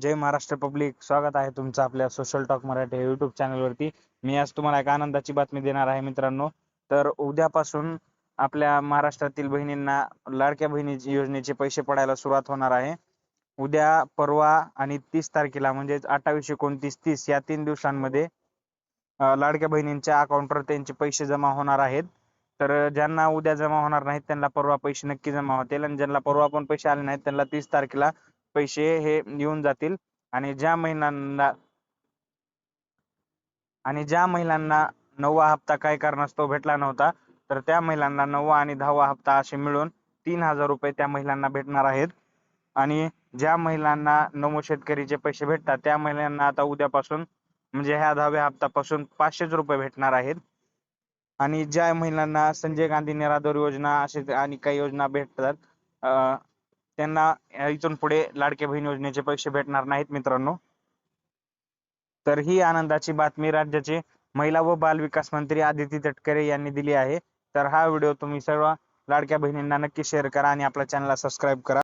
जय Maharashtra public. स्वागत आहे तुमचं आपल्या सोशल टॉक मराठी युट्यूब चॅनलवरती मी आज तुम्हाला एक आनंदाची बातमी देणार आहे मित्रांनो. तर उद्यापासून आपल्या महाराष्ट्रातील बहिणींना लाडक्या बहिणी योजनेचे पैसे पडायला सुरुवात होणार आहे. उद्या परवा आणि तीस तारखेला म्हणजेच अठ्ठावीस एकोणतीस तीस या तीन दिवसांमध्ये लाडक्या बहिणींच्या अकाउंटवर त्यांचे पैसे जमा होणार आहेत. तर ज्यांना उद्या जमा होणार नाहीत त्यांना परवा पैसे नक्की जमा होतील. आणि ज्यांना परवा पण पैसे आले नाहीत त्यांना तीस तारखेला पैसे हे येऊन जातील आणि ज्या महिलांना आणि ज्या महिलांना नववा हप्ता काय कारणास्तव भेटला नव्हता तर त्या महिलांना नववा आणि दहावा हप्ता असे मिळून तीन हजार रुपये त्या महिलांना भेटणार आहेत. आणि ज्या महिलांना नमो शेतकरीचे पैसे भेटतात त्या महिलांना आता उद्यापासून म्हणजे ह्या दहाव्या हप्त्यापासून पाचशेच रुपये भेटणार आहेत. आणि ज्या महिलांना संजय गांधी निराधार योजना असे आणि काही योजना भेटतात अं, त्यांना इथून पुढे लाडक्या बहीण योजनेचे पैसे भेटणार नाहीत मित्रांनो. तर ही आनंदाची बातमी राज्याचे महिला व बाल विकास मंत्री आदिती तटकरे यांनी दिली आहे. तर हा व्हिडिओ तुम्ही सर्व लाडक्या बहिणींना नक्की शेअर करा आणि आपल्या चॅनलला सबस्क्राईब करा.